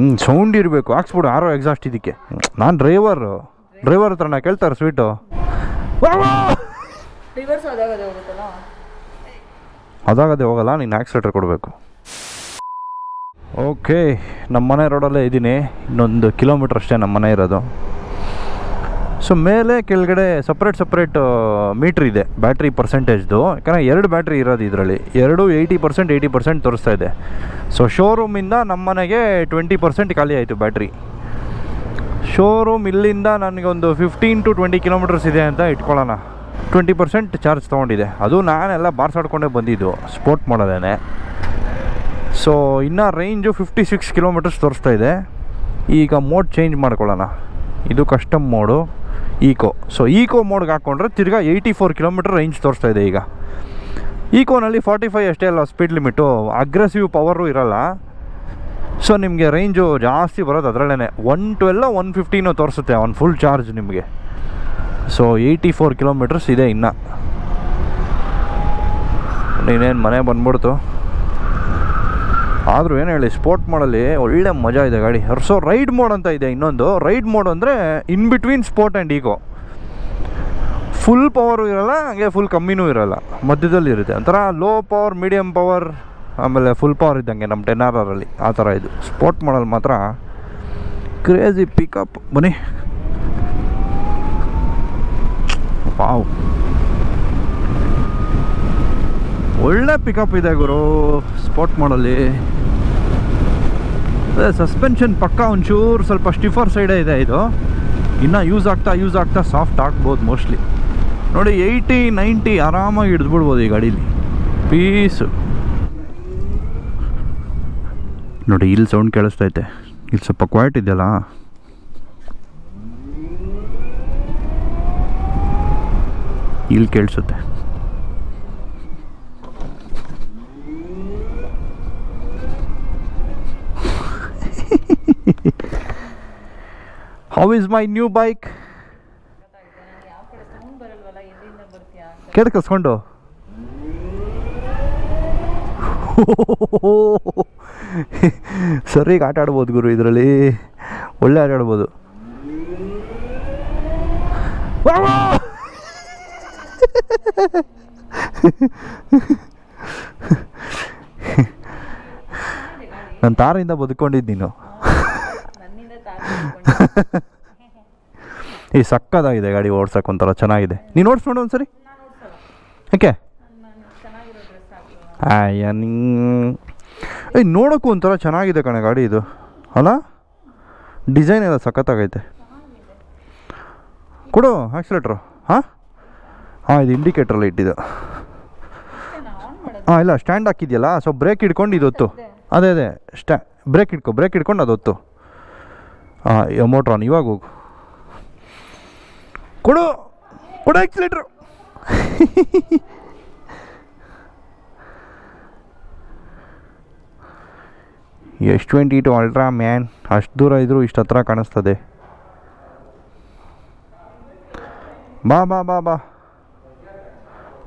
ಹ್ಞೂ ಸೌಂಡ್ ಇರಬೇಕು. ಹಾಕ್ಸ್ಬಿಡು ಆರೋ ಎಕ್ಸಾಸ್ಟ್ ಇದಕ್ಕೆ. ನಾನು ಡ್ರೈವರು ಡ್ರೈವರ್ ಹತ್ರ ನಾ ಕೇಳ್ತಾರೆ ಸ್ವೀಟು ಅದಾಗದೆ ಹೋಗಲ್ಲ ನೀನು ಆಕ್ಸಿಲೇಟರ್ ಕೊಡಬೇಕು. ಓಕೆ ನಮ್ಮ ಮನೆ ರೋಡಲ್ಲೇ ಇದ್ದೀನಿ ಇನ್ನೊಂದು ಕಿಲೋಮೀಟ್ರ್ ಅಷ್ಟೇ ನಮ್ಮ ಮನೆ ಇರೋದು. ಸೊ ಮೇಲೆ ಕೆಳಗಡೆ ಸಪ್ರೇಟ್ ಸಪ್ರೇಟ್ ಮೀಟ್ರ್ ಇದೆ ಬ್ಯಾಟ್ರಿ ಪರ್ಸೆಂಟೇಜ್ದು ಯಾಕಂದರೆ ಎರಡು ಬ್ಯಾಟ್ರಿ ಇರೋದು ಇದರಲ್ಲಿ. ಎರಡು ಏಯ್ಟಿ ಪರ್ಸೆಂಟ್ ಏಯ್ಟಿ ಪರ್ಸೆಂಟ್ ತೋರಿಸ್ತಾ ಇದೆ. ಸೊ ಶೋರೂಮಿಂದ ನಮ್ಮ ಮನೆಗೆ ಟ್ವೆಂಟಿ ಪರ್ಸೆಂಟ್ ಖಾಲಿ ಆಯಿತು ಬ್ಯಾಟ್ರಿ ಶೋರೂಮ್ ಇಲ್ಲಿಂದ ನನಗೊಂದು ಫಿಫ್ಟೀನ್ ಟು ಟ್ವೆಂಟಿ ಕಿಲೋಮೀಟರ್ಸ್ ಇದೆ ಅಂತ ಇಟ್ಕೊಳ್ಳೋಣ. ಟ್ವೆಂಟಿ ಪರ್ಸೆಂಟ್ ಚಾರ್ಜ್ ತೊಗೊಂಡಿದೆ. ಅದು ನಾನೆಲ್ಲ ಬಾರ್ಸಾಡ್ಕೊಂಡೇ ಬಂದಿದ್ದು ಸ್ಪೋರ್ಟ್ ಮಾಡೋದೇನೆ. ಸೊ ಇನ್ನು ರೇಂಜು ಫಿಫ್ಟಿ ಸಿಕ್ಸ್ ಕಿಲೋಮೀಟರ್ಸ್ ತೋರಿಸ್ತಾ ಇದೆ. ಈಗ ಮೋಡ್ ಚೇಂಜ್ ಮಾಡ್ಕೊಳ್ಳೋಣ. ಇದು custom mode eco so eco ಮೋಡ್ಗೆ ಹಾಕ್ಕೊಂಡ್ರೆ ತಿರ್ಗಾ ಏಯ್ಟಿ ಫೋರ್ ಕಿಲೋಮೀಟರ್ ರೇಂಜ್ ತೋರಿಸ್ತಾ ಇದೆ ಈಗ. ಈಕೋನಲ್ಲಿ ಫಾರ್ಟಿ ಫೈವ್ ಅಷ್ಟೇ ಅಲ್ಲ ಸ್ಪೀಡ್ ಲಿಮಿಟು ಅಗ್ರೆಸಿವ್ ಪವರು ಇರಲ್ಲ. ಸೊ ನಿಮಗೆ ರೇಂಜು ಜಾಸ್ತಿ ಬರೋದು ಅದರಲ್ಲೇ ಒನ್ ಟ್ವೆಲ್ಲ ಒನ್ ಫಿಫ್ಟೀನು ತೋರಿಸುತ್ತೆ ಒನ್ ಫುಲ್ ಚಾರ್ಜ್ ನಿಮಗೆ. ಸೊ ಏಯ್ಟಿ ಫೋರ್ ಕಿಲೋಮೀಟರ್ಸ್ ಇದೆ ಇನ್ನು. ನೀನೇನು ಮನೆ ಬಂದ್ಬಿಡ್ತು. ಆದರೂ ಏನು ಹೇಳಿ ಸ್ಪೋರ್ಟ್ ಮೋಡಲ್ಲಿ ಒಳ್ಳೆ ಮಜಾ ಇದೆ ಗಾಡಿ. ಹರ್ಸೋ ರೈಡ್ ಮೋಡ್ ಅಂತ ಇದೆ ಇನ್ನೊಂದು. ರೈಡ್ ಮೋಡ್ ಅಂದರೆ in between sport and eco full power ಇರಲ್ಲ, ಹಾಗೆ ಫುಲ್ ಕಮ್ಮಿನೂ ಇರಲ್ಲ. ಮಧ್ಯದಲ್ಲಿ ಇರುತ್ತೆ. ಒಂಥರ ಲೋ ಪವರ್ ಮೀಡಿಯಮ್ ಪವರ್ ಆಮೇಲೆ ಫುಲ್ ಪವರ್ ಇದ್ದಂಗೆ ನಮ್ಮ ಟೆನ್ ಆರ್ ಆರಲ್ಲಿ ಆ ಥರ ಇದು. ಸ್ಪೋರ್ಟ್ ಮಾಡಲ್ ಮಾತ್ರ ಕ್ರೇಜಿ ಪಿಕಪ್ ಬನ್ನಿ. ಪಾವ್ ಒಳ್ಳೆ ಪಿಕಪ್ ಇದೆ ಗುರು. ಸ್ಪೋರ್ಟ್ ಮಾಡಲ್ಲಿ ಅದೇ ಸಸ್ಪೆನ್ಷನ್ ಪಕ್ಕ ಒಂಚೂರು ಸ್ವಲ್ಪ ಸ್ಟಿಫರ್ ಸೈಡೇ ಇದೆ ಇದು. ಇನ್ನೂ ಯೂಸ್ ಆಗ್ತಾ ಯೂಸ್ ಆಗ್ತಾ ಸಾಫ್ಟ್ ಆಗ್ಬೋದು ಮೋಸ್ಟ್ಲಿ ನೋಡಿ ಏಯ್ಟಿ ನೈಂಟಿ ಆರಾಮಾಗಿ ಹಿಡಿದ್ಬಿಡ್ಬೋದು ಈ ಗಾಡೀಲಿ. ಪೀಸು ನೋಡಿ, ಇಲ್ಲಿ ಸೌಂಡ್ ಕೇಳಿಸ್ತೈತೆ ಇಲ್ಲಿ ಸ್ವಲ್ಪ ಕ್ವಾಯಿಟ್ ಇದೆಯಲ್ಲ? ಇಲ್ಲಿ ಕೇಳಿಸುತ್ತೆ. How is my new bike ಯಾವ ಕಡೆ ಸೌಂಡ್ ಬರಲ್ವಲ್ಲ ಎಲ್ಲಿಂದ ಬರ್ತೀಯಾ ಅಂತ ಕೇಳಿ ಕಸ್ಕೊಂಡು ಸರಿಗೆ ಆಟ ಆಡ್ಬೋದು ಗುರು ಇದರಲ್ಲಿ. ಒಳ್ಳೆ ಆಟ ಆಡ್ಬೋದು. ನಾನು ತಾರಿಂದ ಬದುಕೊಂಡಿದ್ದು ನೀನು. ಈ ಸಕ್ಕದಾಗಿದೆ ಗಾಡಿ ಓಡ್ಸಕ್ಕೆ ಒಂಥರ ಚೆನ್ನಾಗಿದೆ. ನೀನು ಓಡಿಸ್ಕೊಂಡು ಯಾಕೆ? ಚೆನ್ನಾಗಿರೋ ಡ್ರೆಸ್ ಹಾಕು ಅಯ್ಯ, ನಿಂಗ್ ಏಯ್ ನೋಡೋಕ್ಕೂ ಒಂಥರ ಚೆನ್ನಾಗಿದೆ ಕಣೆ ಗಾಡಿ ಇದು. ಅಲ್ಲ? ಡಿಸೈನ್ ಎಲ್ಲ ಸಖತ್ತಾಗೈತೆ. ಕೊಡು, ಆಕ್ಸಿಲೇಟ್ರು. ಹಾಂ? ಹಾಂ, ಇದು ಇಂಡಿಕೇಟ್ರಲ್ಲಿ ಇಟ್ಟಿದ್ದು. ಹಾಂ, ಇಲ್ಲ, ಸ್ಟ್ಯಾಂಡ್ ಹಾಕಿದೆಯಲ್ಲ, ಸೊ ಬ್ರೇಕ್ ಹಿಡ್ಕೊಂಡು ಇದು ಅದೇ ಅದೇ, ಸ್ಟ್ಯಾ, ಬ್ರೇಕ್ ಇಟ್ಕೊ ಬ್ರೇಕ್ ಹಿಡ್ಕೊಂಡು ಅದು ಹಾಂ ಮೋಟ್ರ್ ಆನ್ ಇವಾಗ ಹೋಗು. ಕೊಡು ಕೊಡು S twenty two ultra man ಅಷ್ಟು ದೂರ ಇದ್ದರೂ ಇಷ್ಟು ಹತ್ರ ಕಾಣಿಸ್ತದೆ. ಬಾ ಬಾ ಬಾ ಬಾ.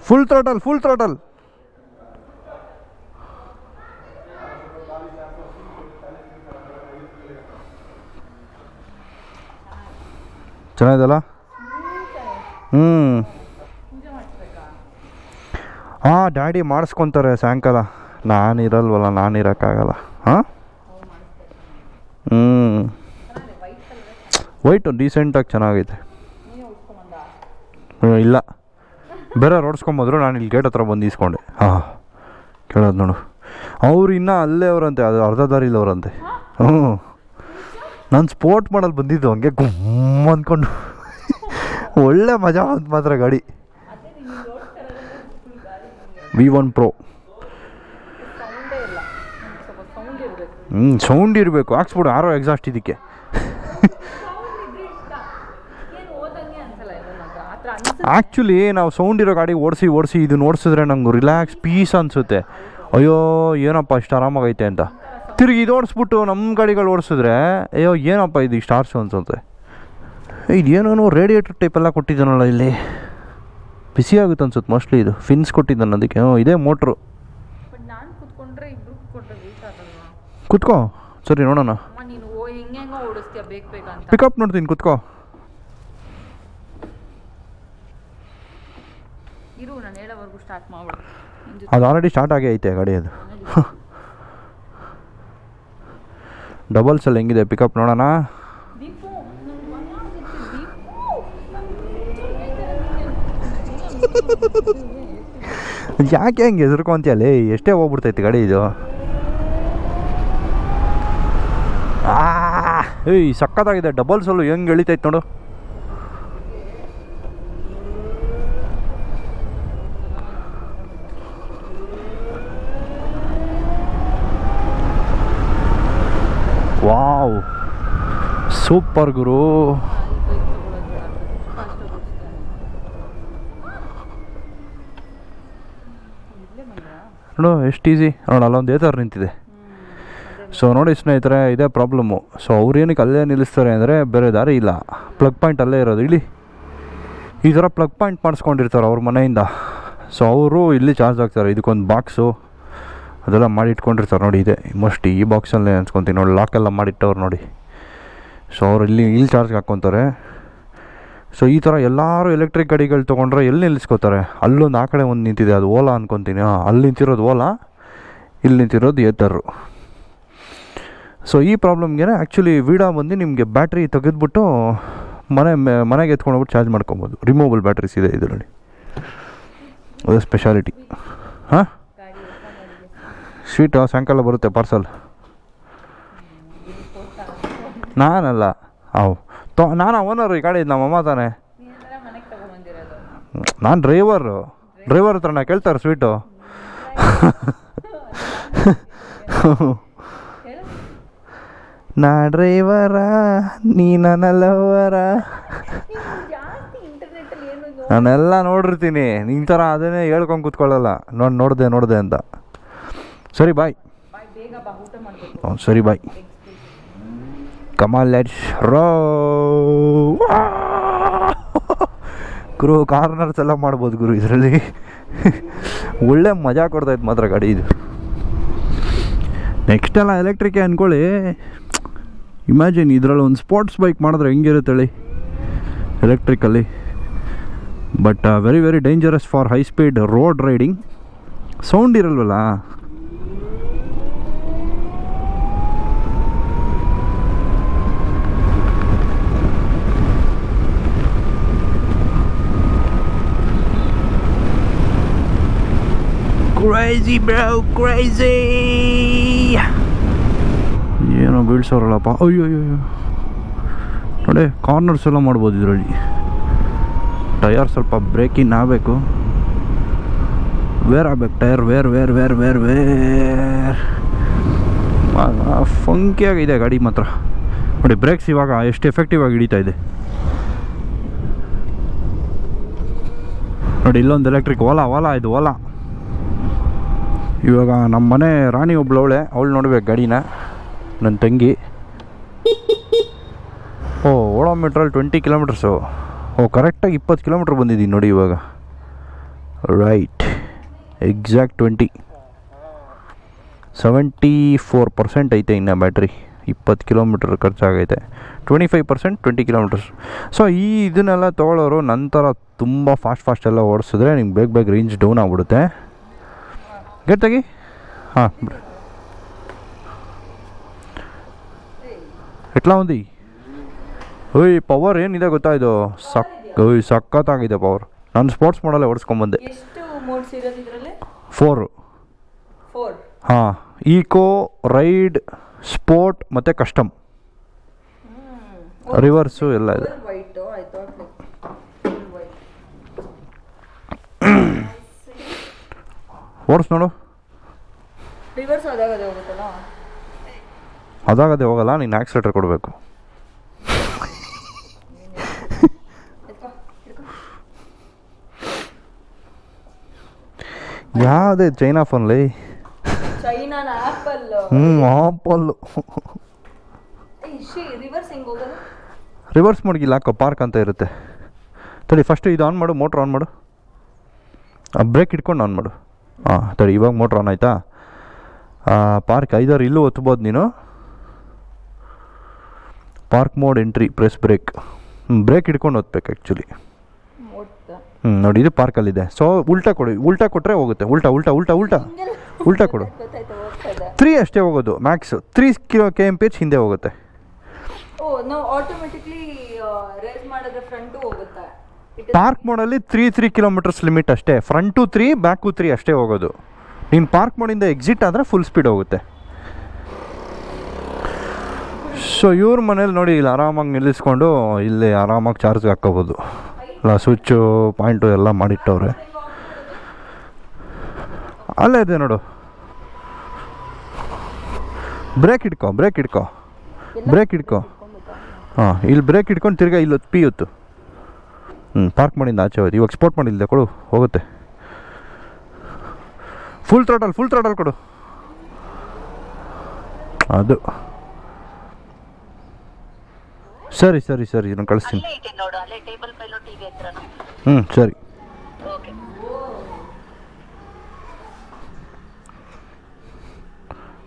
ಫುಲ್ ಥ್ರೋಟಲ್ ಫುಲ್ ಥ್ರೋಟಲ್ ಚೆನ್ನಾಗಿದಲ್ಲ ಹ್ಞೂ ಹಾಂ ಡ್ಯಾಡಿ ಮಾಡಿಸ್ಕೊತಾರೆ ಸಾಯಂಕಾಲ. ನಾನು ಇರಲ್ವಲ್ಲ, ನಾನು ಇರೋಕ್ಕಾಗಲ್ಲ. ಹಾಂ? ಹ್ಞೂ ವೈಟು ಡೀಸೆಂಟಾಗಿ ಚೆನ್ನಾಗೈತೆ. ಇಲ್ಲ. ಬೇರೆ ರೋಡ್ಸ್ಕೊಂಬೋದ್ರು ನಾನು ಇಲ್ಲಿ ಗೇಟ್ ಹತ್ರ ಬಂದು ಈಸ್ಕೊಂಡೆ. ಹಾಂ. ಕೇಳೋದು ನೋಡು. ಅವ್ರು ಇನ್ನೂ ಅಲ್ಲೇ ಅವರಂತೆ, ಅದು ಅರ್ಧ ಅವರಂತೆ ಹ್ಞೂ ನಾನು ಸ್ಪೋರ್ಟ್ ಮಾಡಲ್ ಬಂದಿದ್ದು ಹಂಗೆ ಗುಮ್ಮ ಅಂದ್ಕೊಂಡು ಒಳ್ಳೆ ಮಜಾ ಅಂತ ಮಾತ್ರ ಗಾಡಿ. ವಿ ಒನ್ ಪ್ರೋ ಹ್ಞೂ ಸೌಂಡ್ ಇರಬೇಕು. ಹಾಕ್ಸ್ಬಿಡು, ಆರೋ ಎಕ್ಸಾಸ್ಟ್ ಇದಕ್ಕೆ. ಆ್ಯಕ್ಚುಲಿ ನಾವು ಸೌಂಡ್ ಇರೋ ಗಾಡಿ ಓಡಿಸಿ ಓಡಿಸಿ ಇದನ್ನ ಓಡಿಸಿದ್ರೆ ನಂಗೆ ರಿಲ್ಯಾಕ್ಸ್ ಪೀಸ್ ಅನಿಸುತ್ತೆ. ಅಯ್ಯೋ, ಏನಪ್ಪ, ಇಷ್ಟು ಆರಾಮಾಗೈತೆ ಅಂತ. ತಿರುಗಿ ಇದು ಓಡಿಸ್ಬಿಟ್ಟು ನಮ್ಮ ಗಾಡಿಗಳು ಓಡಿಸಿದ್ರೆ ಅಯ್ಯೋ ಏನಪ್ಪ ಇದು ಇಷ್ಟು ಆರ್ಸು ಅನ್ಸುತ್ತೆ? ಇದೇನೋ ರೇಡಿಯೇಟರ್ ಟೈಪ್ ಎಲ್ಲ ಕೊಟ್ಟಿದ್ದಾನಲ್ಲ ಇಲ್ಲಿ. ಬಿಸಿ ಆಗುತ್ತೆ ಅನ್ಸುತ್ತೆ ಮೋಸ್ಟ್ಲಿ ಇದು. ಫಿನ್ಸ್ ಕೊಟ್ಟಿದ್ದಾನೆ ಅದಕ್ಕೆ. ಹ್ಞೂ ಇದೇ ಮೋಟ್ರು ಕುತ್ಕೋ. ಸರಿ ನೋಡೋಣ. ಪಿಕಪ್ ನೋಡ್ತೀನಿ ಕುತ್ಕೋ. ಅದು ಆಲ್ರೆಡಿ ಸ್ಟಾರ್ಟ್ ಆಗೇ ಐತೆ ಗಾಡಿ ಅದು. ಡಬಲ್ಸಲ್ಲಿ ಹೆಂಗಿದೆ? ಪಿಕಪ್ ನೋಡೋಣ. ಯಾಕೆ ಹೆಂಗೆ ಹೆದರ್ಕೊಂತೀಯಲ್ಲೇ ಎಷ್ಟೇ ಹೋಗ್ಬಿಡ್ತೈತಿ ಗಾಡಿ ಇದು. ಏಯ್ ಸಕ್ಕತ್ತಾಗಿದೆ ಡಬಲ್ಸಲ್ಲೂ ಹೆಂಗೆ ಎಳಿತೈತೆ ನೋಡು. ವಾವ್. ಸೂಪರ್ ಗುರು. ನೋಡು, ಎಷ್ಟು ಈಸಿ ನೋಡು, ಅಲ್ಲೊಂದು ಏತರ್ ನಿಂತಿದೆ. ಸೊ ನೋಡಿ ಸ್ನೇಹಿತರೆ, ಇದೇ ಪ್ರಾಬ್ಲಮ್ಮು ಸೊ ಅವ್ರು ಏನಕ್ಕೆ ಅಲ್ಲೇ ನಿಲ್ಲಿಸ್ತಾರೆ ಅಂದರೆ, ಬೇರೆ ದಾರಿ ಇಲ್ಲ. ಪ್ಲಗ್ ಪಾಯಿಂಟ್ ಅಲ್ಲೇ ಇರೋದು, ಇಲ್ಲಿ. ಈ ಥರ ಪ್ಲಗ್ ಪಾಯಿಂಟ್ ಮಾಡಿಸ್ಕೊಂಡಿರ್ತಾರೆ ಅವ್ರ ಮನೆಯಿಂದ. ಸೊ ಅವರು ಇಲ್ಲಿ ಚಾರ್ಜ್ ಆಗ್ತಾರೆ ಇದಕ್ಕೊಂದು ಬಾಕ್ಸು ಅದೆಲ್ಲ ಮಾಡಿ ಇಟ್ಕೊಂಡಿರ್ತಾರೆ ನೋಡಿ ಇದೆ. ಮೋಸ್ಟ್ ಈ ಬಾಕ್ಸಲ್ಲಿ ಅನ್ಸ್ಕೊತೀನಿ ನೋಡಿ ಲಾಕೆಲ್ಲ ಮಾಡಿಟ್ಟವ್ರು ನೋಡಿ. ಸೊ ಅವ್ರು ಇಲ್ಲಿ ಇಲ್ಲಿ ಚಾರ್ಜ್ಗೆ ಹಾಕ್ಕೊತಾರೆ. ಸೊ ಈ ಥರ ಎಲ್ಲರೂ ಎಲೆಕ್ಟ್ರಿಕ್ ಗಾಡಿಗಳು ತೊಗೊಂಡ್ರೆ ಎಲ್ಲಿ ನಿಲ್ಲಿಸ್ಕೋತಾರೆ? ಅಲ್ಲೊಂದು ಆ ಕಡೆ ಒಂದು ನಿಂತಿದೆ, ಅದು ಓಲಾ ಅನ್ಕೊತೀನಿ. ಹಾಂ, ಅಲ್ಲಿ ನಿಂತಿರೋದು ಓಲಾ, ಇಲ್ಲಿ ನಿಂತಿರೋದು ಏತರು ಸೊ ಈ ಪ್ರಾಬ್ಲಮ್ಗೆ ಆ್ಯಕ್ಚುಲಿ ವೀಡಾ ಬಂದು ನಿಮಗೆ ಬ್ಯಾಟ್ರಿ ತೆಗೆದ್ಬಿಟ್ಟು ಮನೆ, ಮನೆಗೆ ಎತ್ಕೊಂಡೋಗ್ಬಿಟ್ಟು ಚಾರ್ಜ್ ಮಾಡ್ಕೊಬೋದು. ರಿಮೂವಬಲ್ ಬ್ಯಾಟ್ರೀಸ್ ಇದೆ ಇದರಲ್ಲಿ. ಅದು ಸ್ಪೆಷಾಲಿಟಿ ಹಾಂ? ಸ್ವೀಟು ಸಾಯಂಕಾಲ ಬರುತ್ತೆ ಪಾರ್ಸಲ್. ನಾನಲ್ಲ. ಅವು, ತೊ, ನಾನು ಓನರು ಈ ಗಾಡಿ ನಮ್ಮ ಅಮ್ಮ ತಾನೆ. ನೀನ್ ಡ್ರೈವರು ಡ್ರೈವರ್ ಹತ್ರ ನಾ ಕೇಳ್ತಾರೆ ಸ್ವೀಟು. ನಾ ಡ್ರೈವರ ನೀ ನನ್ನ ನಾನೆಲ್ಲ ನೋಡಿರ್ತೀನಿ. ನಿನ್ನ ಥರ ಅದನ್ನೇ ಹೇಳ್ಕೊಂಡು ಕೂತ್ಕೊಳ್ಳಲ್ಲ. ನೋಡಿ, ನೋಡಿದೆ ನೋಡಿದೆ ಅಂತ. ಸರಿ ಬಾಯ್ ಸರಿ ಬಾಯ್ ಕಮಾಲ್ ಲೆಟ್ಸ್ ರೋ ಗುರು ಕಾರ್ನರ್ಸ್ ಎಲ್ಲ ಮಾಡ್ಬೋದು ಗುರು ಇದರಲ್ಲಿ. ಒಳ್ಳೆ ಮಜಾ ಕೊಡ್ತಾಯಿತ್ತು ಮಾತ್ರ ಗಾಡಿ ಇದು. ನೆಕ್ಸ್ಟ್ ಎಲ್ಲ ಎಲೆಕ್ಟ್ರಿಕ್ ಅಂದ್ಕೊಳ್ಳಿ ಇಮ್ಯಾಜಿನ್ ಇದರಲ್ಲಿ ಒಂದು ಸ್ಪೋರ್ಟ್ಸ್ ಬೈಕ್ ಮಾಡಿದ್ರೆ ಹೆಂಗಿರುತ್ತೆ ಹೇಳಿ electrically but very very dangerous for high speed road riding sound ಇರಲ್ವಲ್ಲ? Crazy bro, crazy! ಏನೋ ಬೀಳ್ಸೋರಲ್ಲಪ್ಪ. ಅಯ್ಯೋ ಅಯ್ಯೋ ಅಯ್ಯೋ ನೋಡಿ ಕಾರ್ನರ್ಸ್ ಎಲ್ಲ ಮಾಡ್ಬೋದು ಇದರಲ್ಲಿ. ಟಯರ್ ಸ್ವಲ್ಪ ಬ್ರೇಕಿನ್ ಆಗಬೇಕು. ವೇರ್ ಆಗ್ಬೇಕು tyre wear wear wear wear wear ಫಂಕಿಯಾಗಿದೆ ಗಾಡಿ ಮಾತ್ರ. ನೋಡಿ ಬ್ರೇಕ್ಸ್ ಇವಾಗ ಎಷ್ಟು ಎಫೆಕ್ಟಿವ್ ಆಗಿ ಹಿಡಿತಾ ಇದೆ. ನೋಡಿ ಇಲ್ಲೊಂದು ಎಲೆಕ್ಟ್ರಿಕ್ ಓಲಾ ಓಲಾ ಇದು ಓಲಾ. ಇವಾಗ ನಮ್ಮ ಮನೆ ರಾಣಿ ಒಬ್ಳವಳೆ, ಅವಳು ನೋಡ್ಬೇಕು ಗಾಡಿನ ನನ್ನ ತಂಗಿ. ಓ ಓಡೋಮೀಟ್ರಲ್ಲಿ ಟ್ವೆಂಟಿ ಕಿಲೋಮೀಟರ್ಸು ಓ ಕರೆಕ್ಟಾಗಿ ಇಪ್ಪತ್ತು ಕಿಲೋಮೀಟ್ರ್ ಬಂದಿದ್ದೀನಿ ನೋಡಿ ಇವಾಗ. Right exact twenty seventy four percent ಐತೆ ಇನ್ನು ಬ್ಯಾಟ್ರಿ ಇಪ್ಪತ್ತು kilometre ಖರ್ಚಾಗೈತೆ. Twenty five percent twenty kilometres so ಈ ಇದನ್ನೆಲ್ಲ ತೊಗೊಳೋರು ನಂತರ ತುಂಬ ಫಾಸ್ಟ್ ಫಾಸ್ಟ್ ಎಲ್ಲ ಓಡಿಸಿದ್ರೆ ನಿಮ್ಗೆ ಬೇಗ ಬೇಗ ರೇಂಜ್ ಡೌನ್ ಆಗ್ಬಿಡುತ್ತೆ. ಗಟ್ಟಾಗಿ ಹಾಂ ಎಟ್ಲಾ ಒಂದು ಓಯ್ ಪವರ್ ಏನಿದೆ ಗೊತ್ತಾ ಇದು? ಸಕ್ ಓಯ್ ಸಖತ್ತಾಗಿದೆ ಪವರ್ ನಾನು ಸ್ಪೋರ್ಟ್ಸ್ ಮಾಡಲ್ಲೇ ಓಡಿಸ್ಕೊಂಬಂದೆ. ಫೋರು ಹಾಂ ಈಕೋ ರೈಡ್ ಸ್ಪೋರ್ಟ್ ಮತ್ತು ಕಸ್ಟಮ್ ರಿವರ್ಸು ಎಲ್ಲ ಇದೆ. ಓಡಿಸ್ ನೋಡು. ರಿವರ್ಸ್ ಅದಾಗದೆ ಹೋಗುತ್ತಲ್ಲ? ಅದಾಗದೆ ಹೋಗಲ್ಲ ನೀನು ಆಕ್ಸಿಲೇಟರ್ ಕೊಡಬೇಕು. ಯಾವುದೇ ಚೈನಾ ಫೋನ್ಲಿ ಚೈನಾನ ಹ್ಞೂ ಆಪಲ್ಲು ಇಶಿ ರಿವರ್ಸ್ ಹೆಂಗ್ ಹೋಗೋದು? ರಿವರ್ಸ್ ಮಡಗಿಲ್ಲ ಪಾರ್ಕ್ ಅಂತ ಇರುತ್ತೆ. ತಡಿ ಫಸ್ಟು ಇದು ಆನ್ ಮಾಡು ಮೋಟ್ರ್ ಆನ್ ಮಾಡು. ಬ್ರೇಕ್ ಇಟ್ಕೊಂಡು ಆನ್ ಮಾಡು. ಹಾಂ ತಡಿ, ಇವಾಗ ಮೋಟ್ರ್ ಆನ್ ಆಯಿತಾ? ಪಾರ್ಕ್ ಐದಾರು ಇಲ್ಲೂ ಒತ್ಬೋದು ನೀನು? Park mode entry press brake brake ಹಿಡ್ಕೊಂಡು ಓದ್ಬೇಕು ಆ್ಯಕ್ಚುಲಿ ಹ್ಞೂ ನೋಡಿ, ಇದು ಪಾರ್ಕಲ್ಲಿದೆ ಸೊ ಉಲ್ಟಾ ಕೊಡಿ, ಉಲ್ಟಾ ಕೊಟ್ಟರೆ ಹೋಗುತ್ತೆ. ಉಲ್ಟಾ ಉಲ್ಟಾ ಉಲ್ಟಾ ಉಲ್ಟಾ. ಉಲ್ಟಾ ಕೊಡು. ತ್ರೀ ಅಷ್ಟೇ ಹೋಗೋದು max three kilo K M P H ಹಿಂದೆ ಹೋಗುತ್ತೆ? ಪಾರ್ಕ್ ಮೋಡಲ್ಲಿ ತ್ರೀ ತ್ರೀ ಕಿಲೋಮೀಟರ್ಸ್ ಲಿಮಿಟ್ ಅಷ್ಟೇ. ಫ್ರಂಟು ತ್ರೀ ಬ್ಯಾಕು ತ್ರೀ ಅಷ್ಟೇ ಹೋಗೋದು. ನೀನು ಪಾರ್ಕ್ ಮೋಡಿಂದ ಎಕ್ಸಿಟ್ ಆದರೆ ಫುಲ್ ಸ್ಪೀಡ್ ಹೋಗುತ್ತೆ. ಸೊ ಇವ್ರ ಮನೇಲಿ ನೋಡಿ ಇಲ್ಲಿ ಆರಾಮಾಗಿ ನಿಲ್ಲಿಸ್ಕೊಂಡು ಇಲ್ಲಿ ಆರಾಮಾಗಿ ಚಾರ್ಜ್ ಹಾಕ್ಕೋಬೋದು. ಅಲ್ಲ ಸ್ವಿಚ್ಚು ಪಾಯಿಂಟು ಎಲ್ಲ ಮಾಡಿಟ್ಟವ್ರೆ. ಅಲ್ಲೇ ಇದೆ ನೋಡು. ಬ್ರೇಕ್ ಇಟ್ಕೋ ಬ್ರೇಕ್ ಇಟ್ಕೋ ಬ್ರೇಕ್ ಇಟ್ಕೋ ಹಾಂ ಇಲ್ಲಿ ಬ್ರೇಕ್ ಇಟ್ಕೊಂಡು ತಿರ್ಗಾ ಇಲ್ಲೊತ್ತು ಪಿ ಹೊತ್ತು. ಹ್ಞೂ ಪಾರ್ಕ್ ಮಾಡಿಂದ ಆಚೆ ಹೋಯ್ತು ಇವಾಗ ಸ್ಪೋರ್ಟ್ ಮಾಡಿಲ್ಲದೆ ಕೊಡು ಹೋಗುತ್ತೆ. ಫುಲ್ ಥ್ರಾಟಲ್ ಫುಲ್ ಥ್ರಾಟಲ್ ಕೊಡು. ಅದು. ಸರಿ ಸರಿ ಸರಿ ನಾನು ಕಳಿಸ್ತೀನಿ. ಹ್ಞೂ ಸರಿ.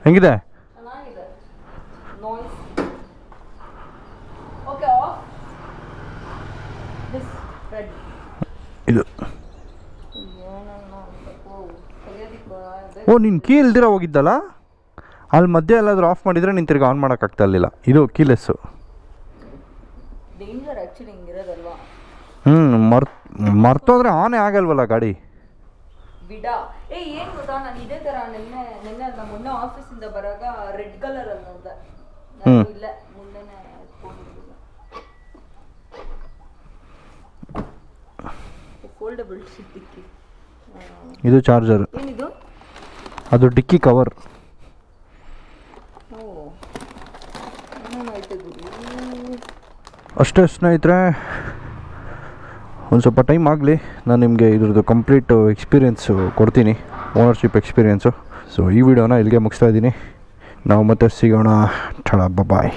ಹೆಂಗಿದೆ ಚೆನ್ನಾಗಿದೆ noise okay off this red ಇದು. ಓ ನೀನು ಕೀ ಇಲ್ದಿರ ಹೋಗಿದ್ದಲ್ಲ? ಅಲ್ಲಿ ಮಧ್ಯೆ ಎಲ್ಲಾದರೂ ಆಫ್ ಮಾಡಿದರೆ ನೀನು ತಿರ್ಗಿ ಆನ್ ಮಾಡೋಕ್ಕಾಗ್ತಾ ಇರಲಿಲ್ಲ. ಇದು ಕೀಲೆಸ್ಸು. ಹ್ಞೂ ಮರ್ ಮರ್ತೋದ್ರೆ ಆನೇ ಆಗಲ್ವಲ್ಲ ಗಾಡಿ. ಬಿಡ. ಏ ಏನ್ ಗೊತ್ತಾ? ನಾನು ಇದೇ ತರ ನಿನ್ನೆ ನಿನ್ನೆ ಅಲ್ಲ ಮೊನ್ನೆ ಆಫೀಸಿಂದ ಬರಾಗ ರೆಡ್ ಕಲರ್ ಅಲ್ಲಿ ನಾನು ಇಲ್ಲ. ಫೋಲ್ಡಬಲ್ ಡಿಕ್ಕಿ ಇದು ಚಾರ್ಜರ್ ಏನಿದು? ಅದು ಡಿಕ್ಕಿ ಕವರ್ ಅಷ್ಟೇ ಸ್ನೇಹಿತರೆ ಒಂದು ಸ್ವಲ್ಪ ಟೈಮ್ ಆಗಲಿ ನಾನು ನಿಮಗೆ ಇದ್ರದ್ದು ಕಂಪ್ಲೀಟ್ ಎಕ್ಸ್ಪೀರಿಯೆನ್ಸು ಕೊಡ್ತೀನಿ ಓನರ್ಶಿಪ್ ಎಕ್ಸ್ಪೀರಿಯೆನ್ಸು ಸೊ ಈ ವಿಡಿಯೋನ ಇಲ್ಲಿಗೆ ಮುಗಿಸ್ತಾ ಇದ್ದೀನಿ. ನಾವು ಮತ್ತೆ ಸಿಗೋಣ. ಠಳ ಬಾಯ್